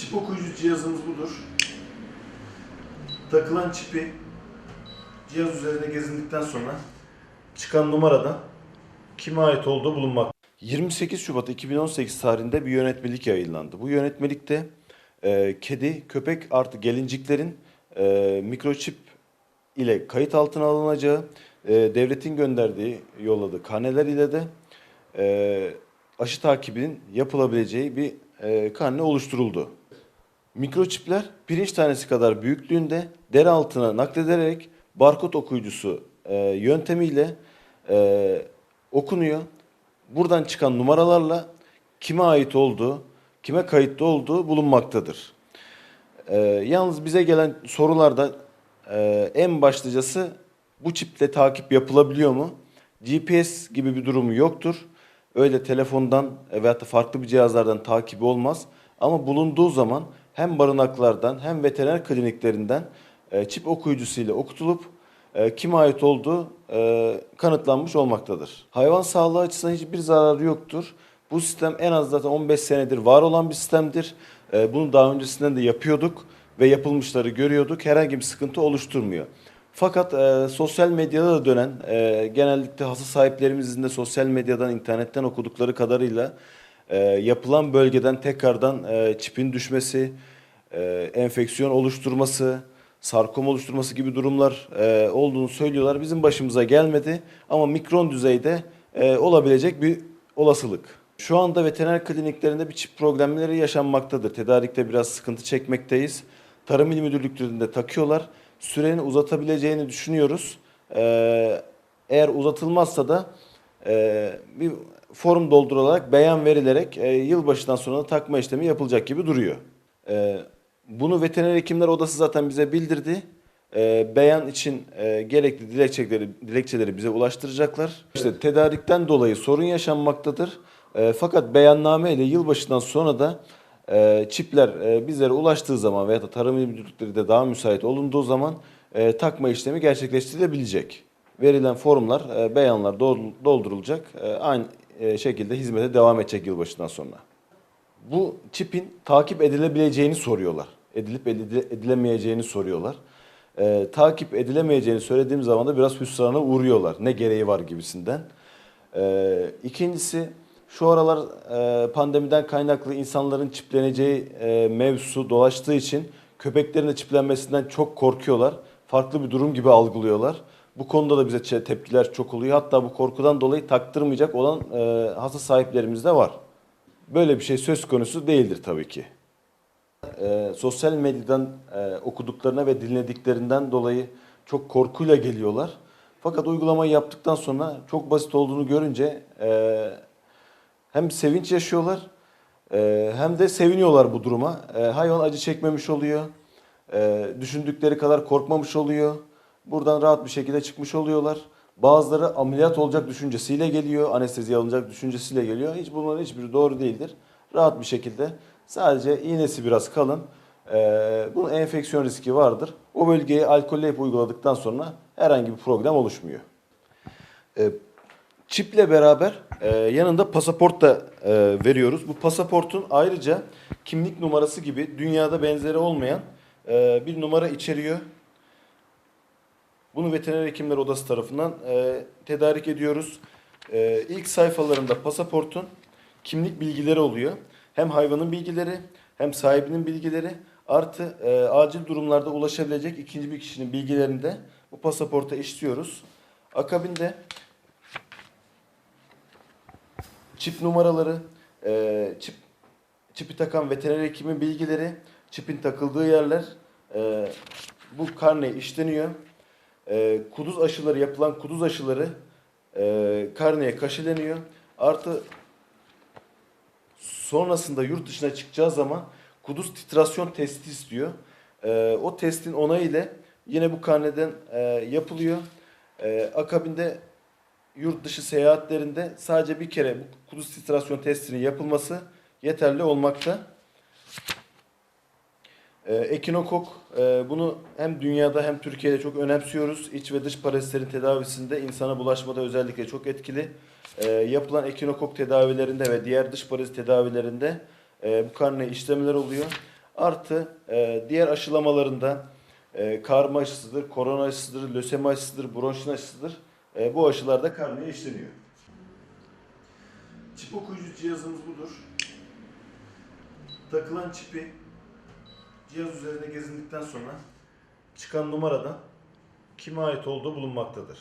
Çip okuyucu cihazımız budur. Takılan çipi cihaz üzerinde gezindikten sonra çıkan numaradan kime ait olduğu bulunmakta. 28 Şubat 2018 tarihinde bir yönetmelik yayınlandı. Bu yönetmelikte e, kedi, köpek artı gelinciklerin e, mikroçip ile kayıt altına alınacağı, e, devletin gönderdiği, yolladığı karneler ile de e, aşı takibinin yapılabileceği bir e, karne oluşturuldu. Mikroçipler pirinç tanesi kadar büyüklüğünde deri altına nakledilerek barkod okuyucusu e, yöntemiyle e, okunuyor. Buradan çıkan numaralarla kime ait olduğu, kime kayıtlı olduğu bulunmaktadır. E, yalnız bize gelen sorularda e, en başlıcası bu çiple takip yapılabiliyor mu? GPS gibi bir durumu yoktur. Öyle telefondan e, veyahut da farklı bir cihazlardan takibi olmaz. Ama bulunduğu zaman hem barınaklardan hem veteriner kliniklerinden e, çip okuyucusuyla okutulup e, kime ait olduğu e, kanıtlanmış olmaktadır. Hayvan sağlığı açısından hiçbir zararı yoktur. Bu sistem en az zaten 15 senedir var olan bir sistemdir. E, bunu daha öncesinden de yapıyorduk ve yapılmışları görüyorduk. Herhangi bir sıkıntı oluşturmuyor. Fakat e, sosyal medyada da dönen, e, genellikle hası sahiplerimizin de sosyal medyadan, internetten okudukları kadarıyla e, yapılan bölgeden tekrardan e, çipin düşmesi, e, enfeksiyon oluşturması, sarkom oluşturması gibi durumlar e, olduğunu söylüyorlar. Bizim başımıza gelmedi ama mikron düzeyde olabilecek bir olasılık. Şu anda veteriner kliniklerinde bir çip problemleri yaşanmaktadır. Tedarikte biraz sıkıntı çekmekteyiz. Tarım İl Müdürlüklerinde takıyorlar. Sürenin uzatabileceğini düşünüyoruz. Ee, eğer uzatılmazsa da e, bir forum doldurularak, beyan verilerek e, yılbaşından sonra takma işlemi yapılacak gibi duruyor. Ee, bunu veteriner hekimler odası zaten bize bildirdi. Ee, beyan için e, gerekli dilekçeleri, dilekçeleri bize ulaştıracaklar. İşte tedarikten dolayı sorun yaşanmaktadır. E, fakat beyanname ile yılbaşından sonra da e, çipler e, bizlere ulaştığı zaman veya da tarım müdürlükleri de daha müsait olunduğu zaman e, takma işlemi gerçekleştirilebilecek. Verilen formlar, e, beyanlar dol- doldurulacak. E, aynı e, şekilde hizmete devam edecek yılbaşından sonra. Bu çipin takip edilebileceğini soruyorlar. Edilip edile- edilemeyeceğini soruyorlar. E, takip edilemeyeceğini söylediğim zaman da biraz hüsrana uğruyorlar. Ne gereği var gibisinden. E, ikincisi şu aralar e, pandemiden kaynaklı insanların çipleneceği e, mevzusu dolaştığı için köpeklerin de çiplenmesinden çok korkuyorlar. Farklı bir durum gibi algılıyorlar. Bu konuda da bize tepkiler çok oluyor. Hatta bu korkudan dolayı taktırmayacak olan e, hasta sahiplerimiz de var. Böyle bir şey söz konusu değildir tabii ki. E, sosyal medyadan e, okuduklarına ve dinlediklerinden dolayı çok korkuyla geliyorlar. Fakat uygulamayı yaptıktan sonra çok basit olduğunu görünce e, hem sevinç yaşıyorlar e, hem de seviniyorlar bu duruma. E, hayvan acı çekmemiş oluyor. E, düşündükleri kadar korkmamış oluyor. Buradan rahat bir şekilde çıkmış oluyorlar. Bazıları ameliyat olacak düşüncesiyle geliyor, anestezi alınacak düşüncesiyle geliyor. Hiç bunların hiçbiri doğru değildir. Rahat bir şekilde sadece iğnesi biraz kalın. E, bunun enfeksiyon riski vardır. O bölgeye alkolleyip uyguladıktan sonra herhangi bir problem oluşmuyor. E, Çiple beraber e, yanında pasaport da e, veriyoruz. Bu pasaportun ayrıca kimlik numarası gibi dünyada benzeri olmayan e, bir numara içeriyor. Bunu veteriner hekimler odası tarafından e, tedarik ediyoruz. E, ilk sayfalarında pasaportun kimlik bilgileri oluyor. Hem hayvanın bilgileri hem sahibinin bilgileri artı e, acil durumlarda ulaşabilecek ikinci bir kişinin bilgilerini de bu pasaporta işliyoruz. Akabinde çip numaraları, e, çip çipi takan veteriner hekimin bilgileri, çipin takıldığı yerler e, bu karne işleniyor. E, kuduz aşıları yapılan kuduz aşıları e, karneye kaşeleniyor. Artı sonrasında yurt dışına çıkacağı zaman kuduz titrasyon testi istiyor. E, o testin onayı ile yine bu karneden e, yapılıyor. E, akabinde yurt dışı seyahatlerinde sadece bir kere bu kuduz titrasyon testinin yapılması yeterli olmakta. Ee, Ekinokok e, bunu hem dünyada hem Türkiye'de çok önemsiyoruz. İç ve dış parazitlerin tedavisinde insana bulaşmada özellikle çok etkili. Ee, yapılan ekinokok tedavilerinde ve diğer dış parazit tedavilerinde e, bu karne işlemler oluyor. Artı e, diğer aşılamalarında e, karma aşısıdır, korona aşısıdır, lösemi aşısıdır, bronşin aşısıdır. E, bu aşılar da karneye işleniyor. Çip okuyucu cihazımız budur. Takılan çipi cihaz üzerinde gezindikten sonra çıkan numaradan kime ait olduğu bulunmaktadır.